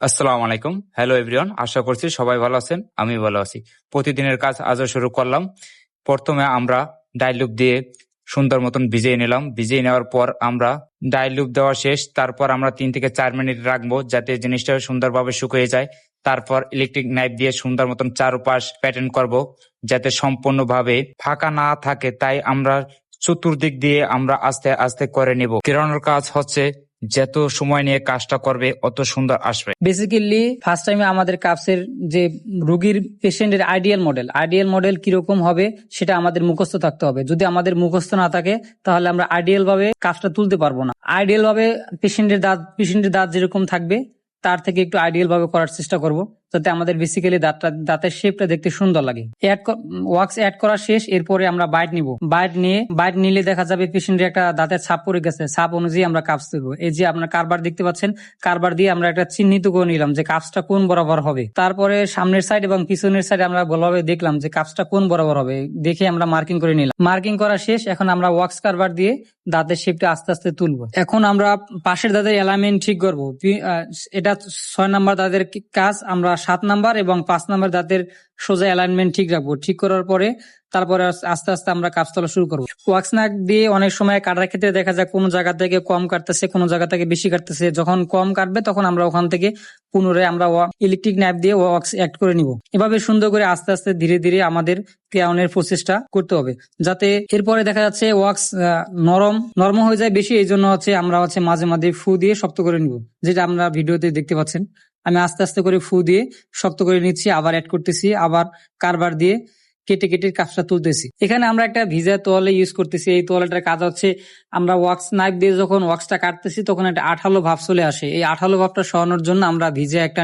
আসসালামু আলাইকুম। Hello everyone আশা করছি সবাই ভালো আছেন আমি ভালো আছি। প্রতিদিনের কাজ আজও শুরু করলাম। প্রথমে আমরা ডাইলুপ দিয়ে সুন্দর মতন ভিজিয়ে নিলাম। ভিজিয়ে নেওয়ার পর আমরা ডাইলুপ দেওয়া শেষ। তারপর আমরা তিন থেকে চার মিনিট রাখব যাতে জিনিসটা সুন্দরভাবে শুকিয়ে যায়। তারপর ইলেকট্রিক নাইফ দিয়ে সুন্দর মতন চারপাশ প্যাটার্ন করব যাতে সম্পূর্ণভাবে ফাঁকা না থাকে। তাই আমরা চতুর্দিক দিয়ে আমরা আস্তে আস্তে করে নেব। কিরানোর কাজ হচ্ছে যত সময় নিয়ে কাজটা করবে, অত সুন্দর আসবে। বেসিক্যালি ফার্স্ট টাইমে আমাদের কাপসের যে রোগীর পেশেন্টের আইডিয়াল মডেল আইডিয়াল মডেল কীরকম হবে সেটা আমাদের মুখস্থ থাকতে হবে। যদি আমাদের মুখস্থ না থাকে, তাহলে আমরা আইডিয়াল ভাবে কাজটা তুলতে পারব না। আইডিয়াল ভাবে পেশেন্টের দাঁত পেশেন্টের দাঁত যেরকম থাকবে, তার থেকে একটু আইডিয়াল ভাবে করার চেষ্টা করব। যাতে আমাদের বেসিক্যালি দাঁতটা, দাঁতের শেপটা দেখতে সুন্দর লাগে। অ্যাড ওয়াক্স অ্যাড করা শেষ, এরপরে আমরা বাইট নিব। বাইট নিয়ে বাইট নিলে দেখা যাবে পেশেন্টের একটা দাঁতের ছাপ পড়ে গেছে। ছাপ অনুযায়ী আমরা কাপস দেব। এই যে আপনার কারবার দেখতে পাচ্ছেন, কারবার দিয়ে আমরা একটা চিহ্নিত করে নিলাম যে কাপসটা কোন বরাবর হবে। তারপরে সামনের সাইড এবং পিছনের সাইড আমরা ভালোভাবে দেখলাম যে কাপসটা কোন বরাবর হবে। দেখে আমরা মার্কিং করে নিলাম। মার্কিং করা শেষ, এখন আমরা ওয়াক্স কারবার দিয়ে দাঁতের শেপটা আস্তে আস্তে তুলবো। এখন আমরা পাশের দাঁতের অ্যালাইনমেন্ট ঠিক করব। এটা ছয় নাম্বার দাঁতের কাজ, আমরা সাত নাম্বার এবং পাঁচ নাম্বার দাঁতের সোজা অ্যালাইনমেন্ট ঠিক রাখব। ঠিক করার পরে তারপরে আস্তে আস্তে আমরা কাজ তোলা শুরু করব। ওয়াক্স নাক দিয়ে অনেক সময় কাটার ক্ষেত্রে দেখা যায় কোনো জায়গা থেকে কম কাটতেছে, কোনো জায়গা থেকে বেশি কাটতেছে। যখন কম কাটবে তখন আমরা ওখান থেকে পুনরায় আমরা ইলেকট্রিক নাইফ দিয়ে ওয়াক্স অ্যাড করে নিব। এভাবে সুন্দর করে আস্তে আস্তে ধীরে ধীরে আমাদের ক্রাউনের প্রসেসটা করতে হবে। যাতে এরপরে দেখা যাচ্ছে ওয়াক্স নরম নরম হয়ে যায়। বেশি এই জন্য হচ্ছে আমরা হচ্ছে মাঝে মাঝে ফু দিয়ে শক্ত করে নিব, যেটা আমরা ভিডিওতে দেখতে পাচ্ছেন। আমি আস্তে আস্তে করে ফু দিয়ে শক্ত করে নিচ্ছি আবার অ্যাড করতেছি আবার কারবার দিয়ে কেটে কেটে কাজটা তুলতেছি। এখানে আমরা একটা ভিজা তোয়ালে ইউজ করতেছি। এই তোয়ালেটার কাজ হচ্ছে আমরা ওয়াক্স নাইফ দিয়ে যখন ওয়াক্সটা কাটতেছি তখন একটা আঠালো ভাব চলে আসে। এই আঠালো ভাবটা সরানোর জন্য আমরা ভিজে একটা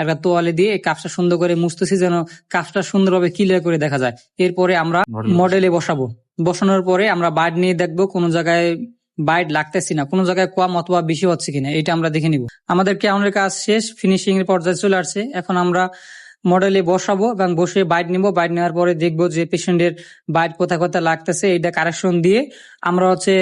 একটা তোয়ালে দিয়ে এই কাপটা সুন্দর করে মুছতেছি যেন কাপটা সুন্দরভাবে ক্লিয়ার করে দেখা যায়। এরপরে আমরা মডেলে বসাবো। বসানোর পরে আমরা বাইট নিয়ে দেখব কোনো জায়গায় বাইট লাগতেছি না। কোনো জায়গায় কম অথবা বেশি হচ্ছে কিনা, এটা আমরা দেখে নিব। আমাদের কেমনের কাজ শেষ ফিনিশিং এর পর্যায়ে চলে আসছে। এখন আমরা মডেলে বসাবো এবং বসে বাইট নিব। বাইট নেওয়ার পরে দেখব যে পেশেন্টের বাইট কোথায় কোথায় লাগতেছে এটা কারেকশন দিয়ে আমরা হচ্ছে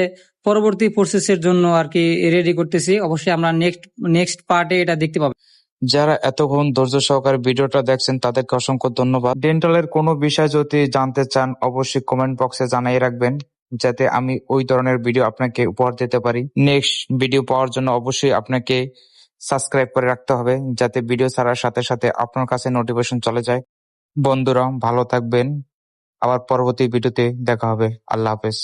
পরবর্তী প্রসেসের জন্য আর কি রেডি করতেছি। অবশ্যই আমরা নেক্সট নেক্সট পার্টে এটা দেখতে পাবো। যারা এতক্ষণ ধৈর্য সহকারে ভিডিওটা দেখছেন, তাদেরকে অসংখ্য ধন্যবাদ। ডেন্টালের কোনো বিষয় যদি জানতে চান, অবশ্যই কমেন্ট বক্সে জানাই রাখবেন। যাতে আমি ওই ধরনের ভিডিও আপনাকে উপহার দিতে পারি। নেক্সট ভিডিও পাওয়ার জন্য অবশ্যই আপনাকে সাবস্ক্রাইব করে রাখতে হবে, যাতে ভিডিও ছাড়ার সাথে সাথে আপনার কাছে নোটিফিকেশন চলে যায়। বন্ধুরা, ভালো থাকবেন। আবার পরবর্তী ভিডিওতে দেখা হবে। আল্লাহ হাফেজ।